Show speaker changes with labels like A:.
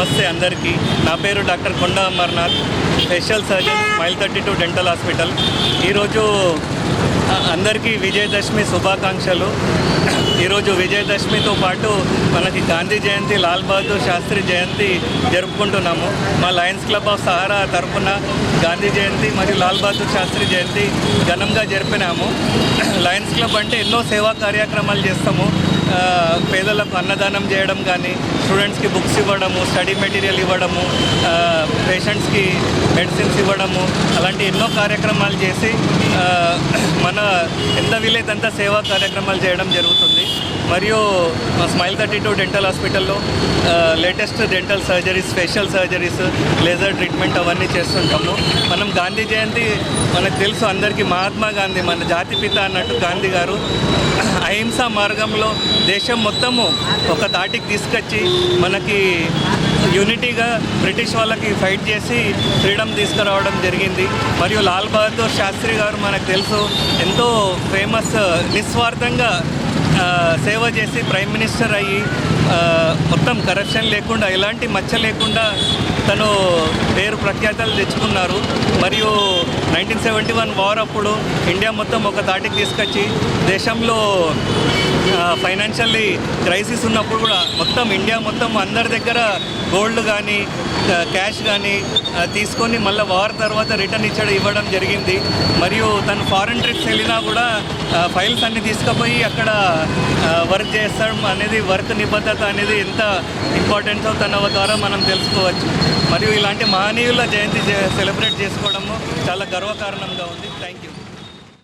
A: నమస్తే అందరికీ. నా పేరు doctor Konda Amarnath special surgeon smile thirty two dental hospital. ఈరోజు అందరికీ విజయదశమి శుభాకాంక్షలు. ఈరోజు విజయదశమితో పాటు మనకి గాంధీ జయంతి లాల్ బహదూర్ శాస్త్రి జయంతి జరుపుకుంటున్నాము. మా లయన్స్ క్లబ్ ఆఫ్ సహారా తరఫున గాంధీ జయంతి మరియు లాల్ బహదూర్ శాస్త్రి జయంతి ఘనంగా జరిపినాము. లయన్స్ క్లబ్ అంటే ఎన్నో సేవా కార్యక్రమాలు చేస్తాము. పేదలకు అన్నదానం చేయడం కానీ స్టూడెంట్స్కి బుక్స్ ఇవ్వడము స్టడీ మెటీరియల్ ఇవ్వడము పేషెంట్స్కి మెడిసిన్స్ ఇవ్వడము అలాంటి ఎన్నో కార్యక్రమాలు చేసి మన ఎంత వీలైతే అంత సేవా కార్యక్రమాలు చేయడం జరుగుతుంది. మరియు మా స్మైల్ థర్టీ టూ డెంటల్ హాస్పిటల్లో latest dental surgeries facial surgeries laser treatment అవన్నీ చేస్తుంటాము. మనం గాంధీ జయంతి మనకు తెలుసు అందరికీ మహాత్మా గాంధీ మన జాతిపిత అన్నట్టు గాంధీ గారు అహింస మార్గంలో దేశం మొత్తము ఒక తాటికి తీసుకొచ్చి మనకి యూనిటీగా బ్రిటిష్ వాళ్ళకి ఫైట్ చేసి ఫ్రీడమ్ తీసుకురావడం జరిగింది. మరియు లాల్ బహదూర్ శాస్త్రి గారు మనకు తెలుసు ఎంతో ఫేమస్ నిస్వార్థంగా సేవ చేసి ప్రైమ్ మినిస్టర్ అయ్యి మొత్తం కరప్షన్ లేకుండా ఎలాంటి మచ్చ లేకుండా తను పేరు ప్రఖ్యాతలు తెచ్చుకున్నారు. మరియు నైన్టీన్ సెవెంటీ వన్ వార్ అప్పుడు ఇండియా మొత్తం ఒక తాటికి తీసుకొచ్చి దేశంలో ఫైనాన్షియల్లీ క్రైసిస్ ఉన్నప్పుడు కూడా మొత్తం ఇండియా మొత్తం అందరి దగ్గర గోల్డ్ కానీ క్యాష్ కానీ తీసుకొని మళ్ళీ వార్ తర్వాత రిటర్న్ ఇచ్చడం ఇవ్వడం జరిగింది. మరియు తను ఫారెన్ ట్రిప్స్ వెళ్ళినా కూడా ఫైల్స్ అన్ని తీసుకుపోయి అక్కడ వర్క్ చేస్తాం అనేది వర్క్ నిబద్ధత అనేది ఎంత ఇంపార్టెంటో తన ద్వారా మనం తెలుసుకోవచ్చు. మరియు ఇలాంటి మహనీయుల జయంతి సెలబ్రేట్ చేసుకోవడము చాలా గర్వకారణంగా ఉంది. Thank you